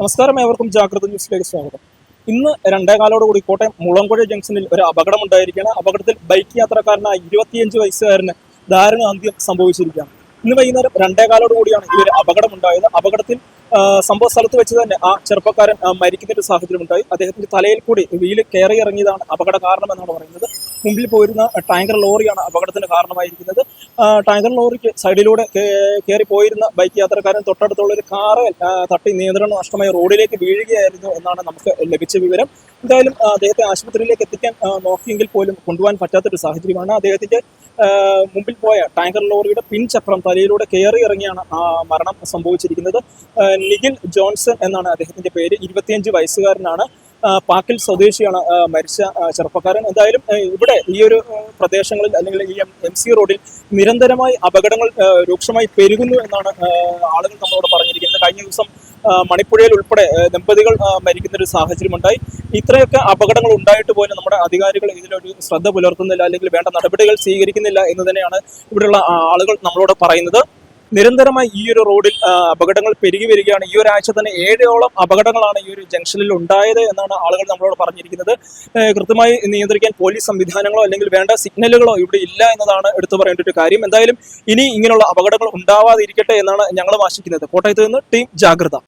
നമസ്കാരം ഏവർക്കും ജാഗ്രത ന്യൂസിലേക്ക് സ്വാഗതം. ഇന്ന് രണ്ടേകാലോടുകൂടി കോട്ടയം മുളങ്കുഴ ജംഗ്ഷനിൽ ഒരു അപകടം ഉണ്ടായിരിക്കുകയാണ്. അപകടത്തിൽ ബൈക്ക് യാത്രക്കാരനായ ഇരുപത്തിയഞ്ച് വയസ്സുകാരന് ദാരുണ അന്ത്യം സംഭവിച്ചിരിക്കുകയാണ്. ഇന്ന് വൈകുന്നേരം രണ്ടേകാലോടുകൂടിയാണ് ഈ ഒരു അപകടം ഉണ്ടായത്. അപകടത്തിൽ സംഭവ സ്ഥലത്ത് വെച്ച് തന്നെ ആ ചെറുപ്പക്കാരൻ മരിക്കുന്ന ഒരു സാഹചര്യം ഉണ്ടായി. അദ്ദേഹത്തിന്റെ തലയിൽ കൂടി വീൽ കയറി ഇറങ്ങിയതാണ് അപകട കാരണം എന്നാണ് പറയുന്നത്. മുമ്പിൽ പോയിരുന്ന ടാങ്കർ ലോറിയാണ് അപകടത്തിന് കാരണമായിരിക്കുന്നത്. ടാങ്കർ ലോറിക്ക് സൈഡിലൂടെ കയറി പോയിരുന്ന ബൈക്ക് യാത്രക്കാരൻ തൊട്ടടുത്തുള്ള ഒരു കാറ് തട്ടി നിയന്ത്രണം നഷ്ടമായി റോഡിലേക്ക് വീഴുകയായിരുന്നു എന്നാണ് നമുക്ക് ലഭിച്ച വിവരം. എന്തായാലും അദ്ദേഹത്തെ ആശുപത്രിയിലേക്ക് എത്തിക്കാൻ നോക്കിയെങ്കിൽ പോലും കൊണ്ടുപോകാൻ പറ്റാത്തൊരു സാഹചര്യമാണ്. അദ്ദേഹത്തിന്റെ മുമ്പിൽ പോയ ടാങ്കർ ലോറിയുടെ പിൻചക്രം തലയിലൂടെ കയറി ഇറങ്ങിയാണ് മരണം സംഭവിച്ചിരിക്കുന്നത്. നിഖിൽ ജോൺസൺ എന്നാണ് അദ്ദേഹത്തിന്റെ പേര്. ഇരുപത്തിയഞ്ച് വയസ്സുകാരനാണ്. പാക്കിൽ സ്വദേശിയാണ് മരിച്ച ചെറുപ്പക്കാരൻ. എന്തായാലും ഇവിടെ ഈ ഒരു പ്രദേശങ്ങളിൽ അല്ലെങ്കിൽ ഈ എം സി റോഡിൽ നിരന്തരമായി അപകടങ്ങൾ രൂക്ഷമായി പെരുകുന്നു എന്നാണ് ആളുകൾ നമ്മളോട് പറഞ്ഞിരിക്കുന്നത്. കഴിഞ്ഞ ദിവസം മണിപ്പുഴയിൽ ഉൾപ്പെടെ ദമ്പതികൾ മരിക്കുന്ന ഒരു സാഹചര്യമുണ്ടായി. ഇത്രയൊക്കെ അപകടങ്ങൾ ഉണ്ടായിട്ട് പോലും നമ്മുടെ അധികാരികൾ ഇതിലൊരു ശ്രദ്ധ പുലർത്തുന്നില്ല അല്ലെങ്കിൽ വേണ്ട നടപടികൾ സ്വീകരിക്കുന്നില്ല എന്ന് തന്നെയാണ് ഇവിടെയുള്ള ആളുകൾ നമ്മളോട് പറയുന്നത്. നിരന്തരമായി ഈ ഒരു റോഡിൽ അപകടങ്ങൾ പെരുകി വരികയാണ്. ഈ ഒരാഴ്ച തന്നെ ഏഴോളം അപകടങ്ങളാണ് ഈ ഒരു ജംഗ്ഷനിൽ ഉണ്ടായത് എന്നാണ് ആളുകൾ നമ്മളോട് പറഞ്ഞിരിക്കുന്നത്. കൃത്യമായി നിയന്ത്രിക്കാൻ പോലീസ് സംവിധാനങ്ങളോ അല്ലെങ്കിൽ വേണ്ട സിഗ്നലുകളോ ഇവിടെ ഇല്ല എന്നതാണ് എടുത്തു പറയേണ്ട ഒരു കാര്യം. എന്തായാലും ഇനി ഇങ്ങനെയുള്ള അപകടങ്ങൾ ഉണ്ടാവാതിരിക്കട്ടെ എന്നാണ് ഞങ്ങളും ആശിക്കുന്നത്. കോട്ടയത്ത് നിന്ന് ടീം ജാഗ്രത.